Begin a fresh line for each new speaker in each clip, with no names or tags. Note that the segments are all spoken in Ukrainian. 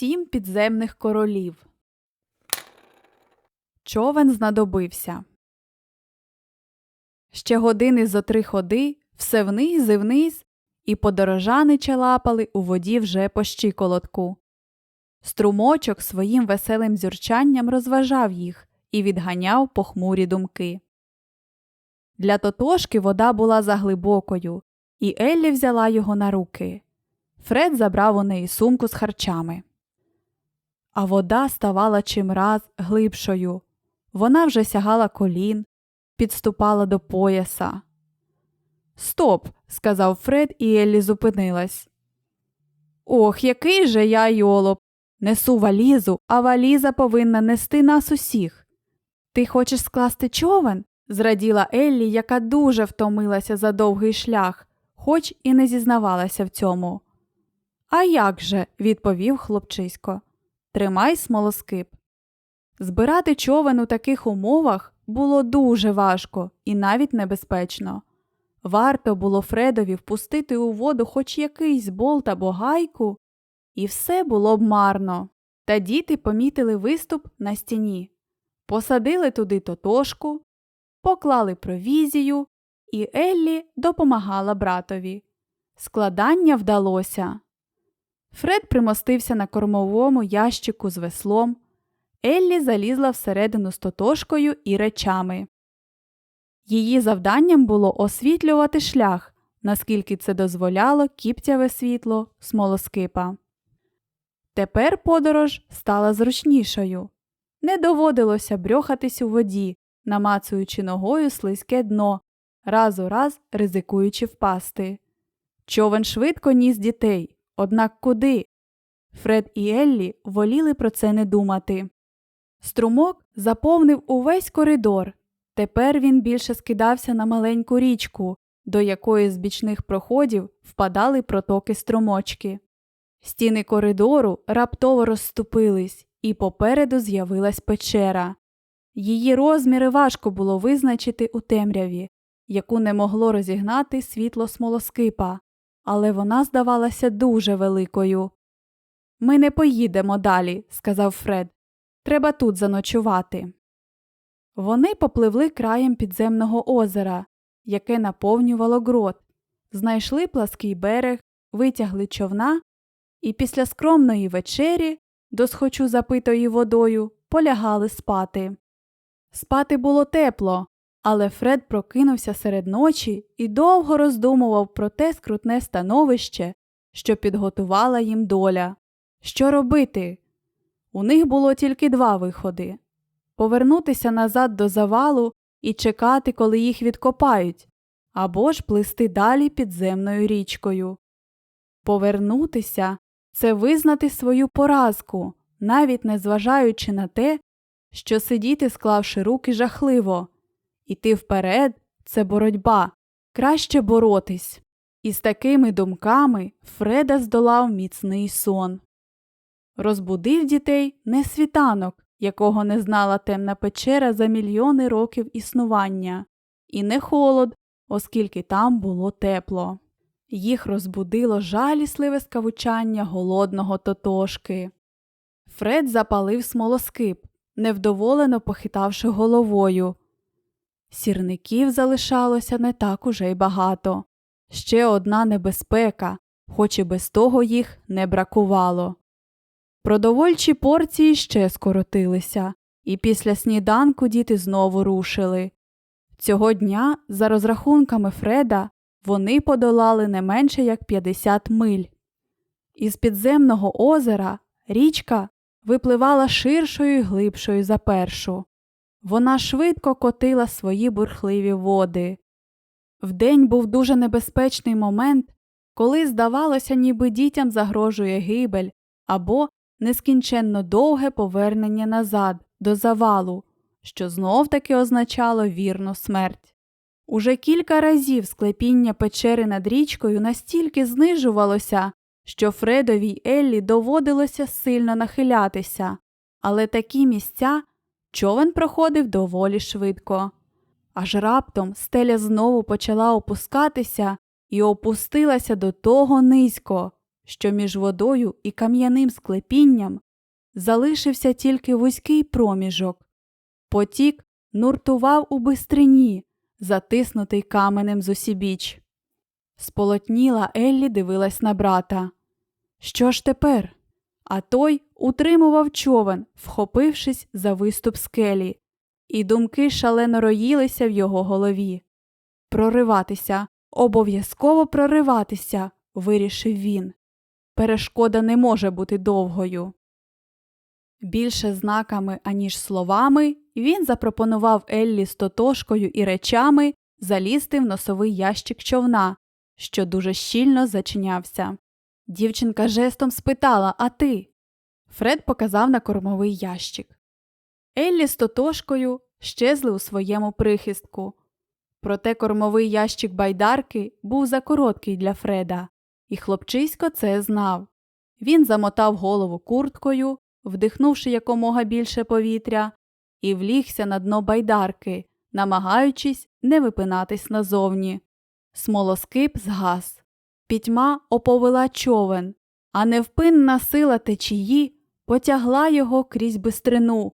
Сім підземних королів. Човен знадобився. Ще години зо три ходи, все вниз і вниз, і подорожани чалапали у воді вже по щиколотку. Струмочок своїм веселим зюрчанням розважав їх і відганяв похмурі думки. Для Тотошки вода була заглибокою, і Еллі взяла його на руки. Фред забрав у неї сумку з харчами. А вода ставала чимраз глибшою. Вона вже сягала колін, підступала до пояса. Стоп, сказав Фред, і Еллі зупинилась. Ох, який же я йолоп. Несу валізу, а валіза повинна нести нас усіх. Ти хочеш скласти човен? зраділа Еллі, яка дуже втомилася за довгий шлях, хоч і не зізнавалася в цьому. А як же, відповів хлопчисько. Тримай смолоскип. Збирати човен у таких умовах було дуже важко і навіть небезпечно. Варто було Фредові впустити у воду хоч якийсь болт або гайку, і все було б марно. Та діти помітили виступ на стіні, посадили туди тотошку, поклали провізію, і Еллі допомагала братові. Складання вдалося. Фред примостився на кормовому ящику з веслом. Еллі залізла всередину з тотошкою і речами. Її завданням було освітлювати шлях, наскільки це дозволяло кіптяве світло смолоскипа. Тепер подорож стала зручнішою. Не доводилося брьохатись у воді, намацуючи ногою слизьке дно, раз у раз ризикуючи впасти. Човен швидко ніс дітей, однак куди? Фред і Еллі воліли про це не думати. Струмок заповнив увесь коридор. Тепер він більше скидався на маленьку річку, до якої з бічних проходів впадали протоки струмочки. Стіни коридору раптово розступились, і попереду з'явилась печера. Її розміри важко було визначити у темряві, яку не могло розігнати світло смолоскипа, але вона здавалася дуже великою. Ми не поїдемо далі, сказав Фред. Треба тут заночувати. Вони попливли краєм підземного озера, яке наповнювало грот, знайшли плаский берег, витягли човна і після скромної вечері, досхочу запитої водою, полягали спати. Спати було тепло, але Фред прокинувся серед ночі і довго роздумував про те скрутне становище, що підготувала їм доля. Що робити? У них було тільки два виходи повернутися назад до завалу і чекати, коли їх відкопають, або ж плисти далі підземною річкою. Повернутися це визнати свою поразку, навіть не зважаючи на те, що сидіти, склавши руки, жахливо, іти вперед це боротьба, краще боротись. І з такими думками Фреда здолав міцний сон. Розбудив дітей не світанок, якого не знала темна печера за мільйони років існування, і не холод, оскільки там було тепло. Їх розбудило жалісливе скавучання голодного тотошки. Фред запалив смолоскип, невдоволено похитавши головою. Сірників залишалося не так уже й багато. Ще одна небезпека, хоч і без того їх не бракувало. Продовольчі порції ще скоротилися, і після сніданку діти знову рушили. Цього дня, за розрахунками Фреда, вони подолали не менше як 50 миль. Із підземного озера річка випливала ширшою і глибшою за першу. Вона швидко котила свої бурхливі води. Вдень був дуже небезпечний момент, коли, здавалося, ніби дітям загрожує гибель або нескінченно довге повернення назад до завалу, що знов таки означало вірну смерть. Уже кілька разів склепіння печери над річкою настільки знижувалося, що Фредові й Еллі доводилося сильно нахилятися, але такі місця човен проходив доволі швидко. Аж раптом стеля знову почала опускатися і опустилася до того низько, що між водою і кам'яним склепінням залишився тільки вузький проміжок. Потік нуртував у бистрині, затиснутий каменем зусібіч. Сполотніла Еллі дивилась на брата. Що ж тепер? А той утримував човен, вхопившись за виступ скелі, і думки шалено роїлися в його голові. Прориватися, обов'язково прориватися, вирішив він. Перешкода не може бути довгою. Більше знаками, аніж словами, він запропонував Еллі з тотошкою і речами залізти в носовий ящик човна, що дуже щільно зачинявся. Дівчинка жестом спитала А ти? Фред показав на кормовий ящик. Еллі з тотошкою щезли у своєму прихистку. Проте кормовий ящик байдарки був закороткий для Фреда, і хлопчисько це знав. Він замотав голову курткою, вдихнувши якомога більше повітря, і влігся на дно байдарки, намагаючись не випинатись назовні. Смолоскип згас. Пітьма оповила човен, а невпинна сила течії потягла його крізь бистрину,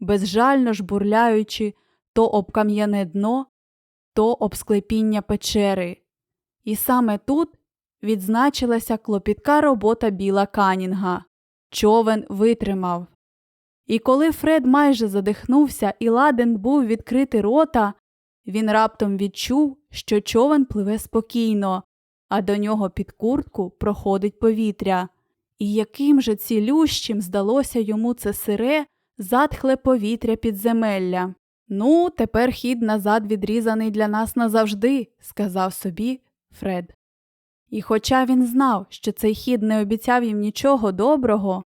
безжально жбурляючи то об кам'яне дно, то об склепіння печери. І саме тут відзначилася клопітка робота біла Канінга. Човен витримав. І коли Фред майже задихнувся і ладен був відкрити рота, він раптом відчув, що човен пливе спокійно, а до нього під куртку проходить повітря. І яким же цілющим здалося йому це сире, затхле повітря підземелля. Ну, тепер хід назад відрізаний для нас назавжди, сказав собі Фред. І хоча він знав, що цей хід не обіцяв їм нічого доброго,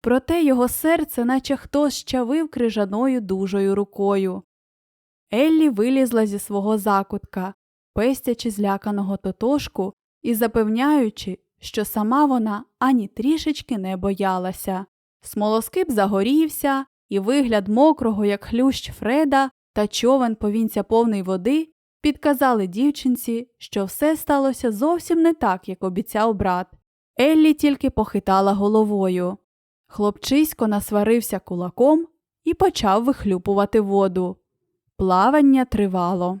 проте його серце, наче хтось щавив крижаною дужою рукою. Еллі вилізла зі свого закутка, пестячи зляканого тотошку і запевняючи, що сама вона ані трішечки не боялася. Смолоскип загорівся, і вигляд мокрого, як хлющ Фреда, та човен повінця повний води підказали дівчинці, що все сталося зовсім не так, як обіцяв брат. Еллі тільки похитала головою. Хлопчисько насварився кулаком і почав вихлюпувати воду. Плавання тривало.